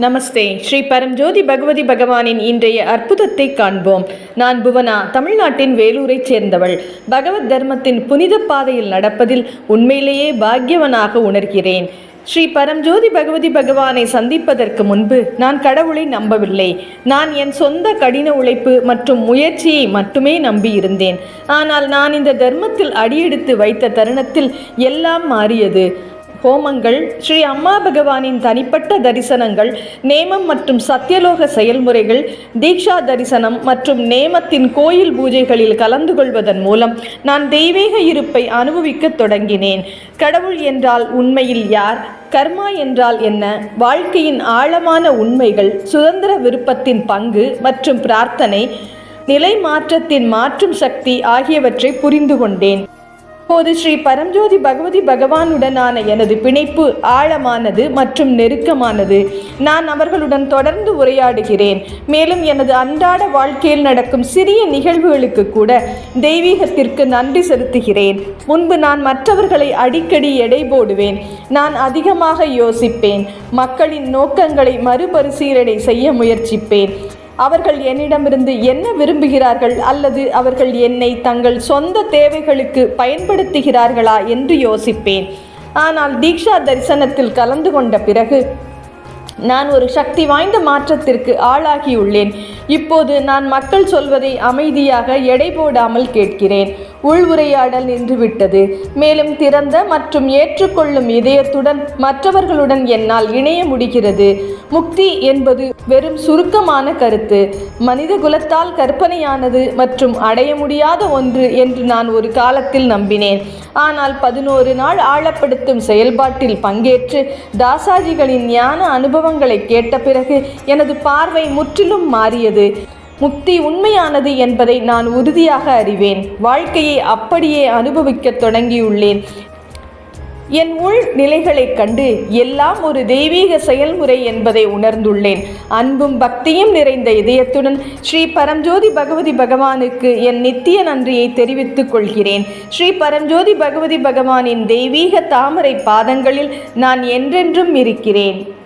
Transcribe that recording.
நமஸ்தே. ஸ்ரீ பரம்ஜோதி பகவதி பகவானின் இன்றைய அற்புதத்தை காண்போம். நான் புவனா தமிழ்நாட்டின் வேலூரைச் சேர்ந்தவள். பகவத் தர்மத்தின் புனித பாதையில் நடப்பதில் உண்மையிலேயே பாக்கியவனாக உணர்கிறேன். ஸ்ரீ பரம்ஜோதி பகவதி பகவானை சந்திப்பதற்கு முன்பு நான் கடவுளை நம்பவில்லை. நான் என் சொந்த கடின உழைப்பு மற்றும் முயற்சியை மட்டுமே நம்பியிருந்தேன். ஆனால் நான் இந்த தர்மத்தில் அடியெடுத்து வைத்த தருணத்தில் எல்லாம் மாறியது. ஹோமங்கள் ஸ்ரீ அம்மா பகவானின் தனிப்பட்ட தரிசனங்கள் நேமம் மற்றும் சத்தியலோக செயல்முறைகள் தீக்ஷா தரிசனம் மற்றும் நேமத்தின் கோயில் பூஜைகளில் கலந்து கொள்வதன் மூலம் நான் தெய்வீக இருப்பை அனுபவிக்கத் தொடங்கினேன். கடவுள் என்றால் உண்மையில் யார்? கர்மா என்றால் என்ன? வாழ்க்கையின் ஆழமான உண்மைகள் சுதந்திர விருப்பத்தின் பங்கு மற்றும் பிரார்த்தனை நிலை மாற்றத்தின் மாற்றும் சக்தி ஆகியவற்றை புரிந்து கொண்டேன். போது ஸ்ரீ பரம்ஜோதி பகவதி பகவானுடனான எனது பிணைப்பு ஆழமானது மற்றும் நெருக்கமானது. நான் அவர்களுடன் தொடர்ந்து உரையாடுகிறேன். மேலும் எனது அன்றாட வாழ்க்கையில் நடக்கும் சிறிய நிகழ்வுகளுக்கு கூட தெய்வீகத்திற்கு நன்றி செலுத்துகிறேன். முன்பு நான் மற்றவர்களை அடிக்கடி எடை போடுவேன். நான் அதிகமாக யோசிப்பேன். மக்களின் நோக்கங்களை மறுபரிசீலனை செய்ய முயற்சிப்பேன். அவர்கள் என்னிடமிருந்து என்ன விரும்புகிறார்கள் அல்லது அவர்கள் என்னை தங்கள் சொந்த தேவைகளுக்கு பயன்படுத்துகிறார்களா என்று யோசிப்பேன். ஆனால் தீக்ஷா தரிசனத்தில் கலந்து கொண்ட பிறகு நான் ஒரு சக்தி வாய்ந்த மாற்றத்திற்கு ஆளாகியுள்ளேன். இப்போது நான் மக்கள் சொல்வதை அமைதியாக எடை போடாமல் கேட்கிறேன். உள்உரையாடல் நின்றுவிட்டது. மேலும் திறந்த மற்றும் ஏற்றுக்கொள்ளும் இதயத்துடன் மற்றவர்களுடன் என்னால் இணைய முடிகிறது. முக்தி என்பது வெறும் சுருக்கமான கருத்து. மனித குலத்தால் கற்பனையானது மற்றும் அடைய முடியாத ஒன்று என்று நான் ஒரு காலத்தில் நம்பினேன். ஆனால் பதினோரு நாள் ஆழப்படுத்தும் செயல்பாட்டில் பங்கேற்று தாசாஜிகளின் ஞான அனுபவங்களை கேட்ட பிறகு எனது பார்வை முற்றிலும் மாறியது. முக்தி உண்மையானது என்பதை நான் உறுதியாக அறிவேன். வாழ்க்கையை அப்படியே அனுபவிக்கத் தொடங்கியுள்ளேன். என் உள் நிலைகளைக் கண்டு எல்லாம் ஒரு தெய்வீக செயல்முறை என்பதை உணர்ந்துள்ளேன். அன்பும் பக்தியும் நிறைந்த இதயத்துடன் ஸ்ரீ பரம்ஜோதி பகவதி பகவானுக்கு என் நித்திய நன்றியை தெரிவித்துக் கொள்கிறேன். ஸ்ரீ பரம்ஜோதி பகவதி பகவானின் தெய்வீக தாமரை பாதங்களில் நான் என்றென்றும் இருக்கிறேன்.